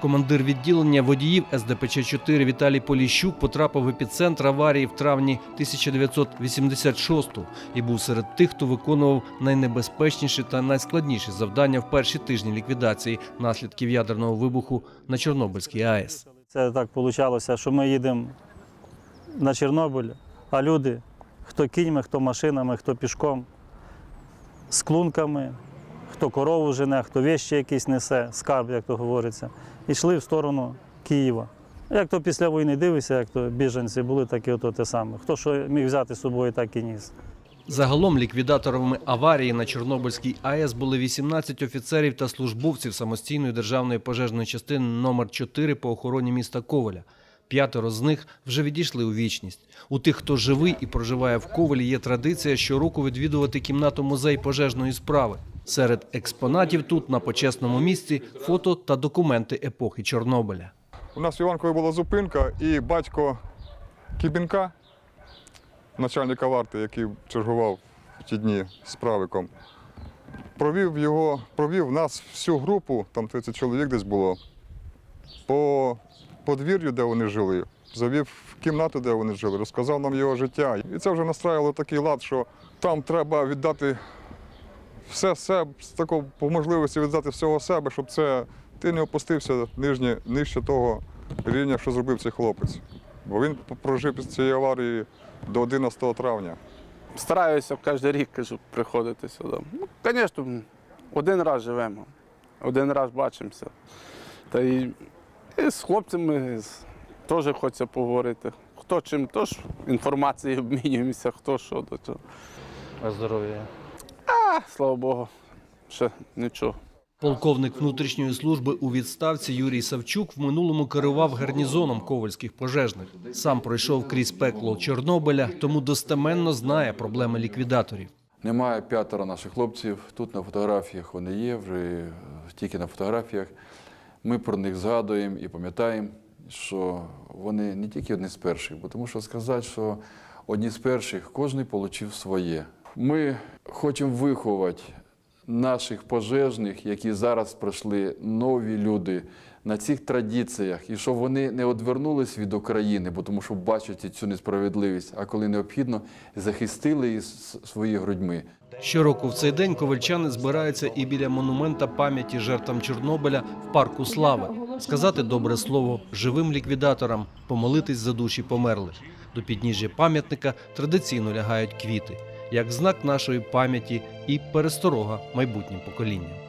Командир відділення водіїв СДПЧ-4 Віталій Поліщук потрапив в епіцентр аварії в травні 1986-го і був серед тих, хто виконував найнебезпечніші та найскладніші завдання в перші тижні ліквідації наслідків ядерного вибуху на Чорнобильській АЕС. Це так вийшло, що ми їдемо на Чорнобиль, а люди, хто кіньми, хто машинами, хто пішком, з клунками, хто корову жене, хто вещі якісь несе, скарб, як то говориться, йшли в сторону Києва. Як то після війни дивишся, як то біженці були, так і ото те саме. Хто що міг взяти з собою, так і ніс. Загалом ліквідаторами аварії на Чорнобильській АЕС були 18 офіцерів та службовців самостійної державної пожежної частини номер 4 по охороні міста Коваля. П'ятеро з них вже відійшли у вічність. У тих, хто живий і проживає в Ковалі, є традиція щороку відвідувати кімнату музей пожежної справи. Серед експонатів тут на почесному місці фото та документи епохи Чорнобиля. У нас в Іванкові була зупинка, і батько Кібінка, начальника варти, який чергував в ті дні з правиком, провів його, провів нас всю групу, там 30 чоловік десь було, по подвір'ю, де вони жили, завів в кімнату, де вони жили, розказав нам його життя. І це вже настраювало такий лад, що там треба віддати все себе, з такого по можливості віддати всього себе, щоб це ти не опустився нижнє, нижче того рівня, що зробив цей хлопець. Бо він прожив після цієї аварії до 11 травня. Стараюся кожен рік кажу, приходити сюди. Ну, звісно, один раз живемо, один раз бачимося. Та і, і з хлопцями теж хочеться поговорити. Хто чим, теж інформацією обмінюємося, хто що до цього. Здоров'я. А, слава Богу, ще нічого. Полковник внутрішньої служби у відставці Юрій Савчук в минулому керував гарнізоном ковальських пожежних. Сам пройшов крізь пекло Чорнобиля, тому достеменно знає проблеми ліквідаторів. Немає п'ятеро наших хлопців. Тут на фотографіях вони є, вже тільки на фотографіях. Ми про них згадуємо і пам'ятаємо, що вони не тільки одні з перших, бо тому що сказати, що одні з перших кожен отримав своє. Ми хочемо виховати наших пожежних, які зараз пройшли нові люди на цих традиціях, і щоб вони не одвернулись від України, бо тому що бачать цю несправедливість, а коли необхідно, захистили її своїми грудьми. Щороку в цей день ковальчани збираються і біля монумента пам'яті жертвам Чорнобиля в парку Слави, сказати добре слово живим ліквідаторам, помолитись за душі померлих. До підніжжя пам'ятника традиційно лягають квіти, як знак нашої пам'яті і пересторога майбутнім поколінням.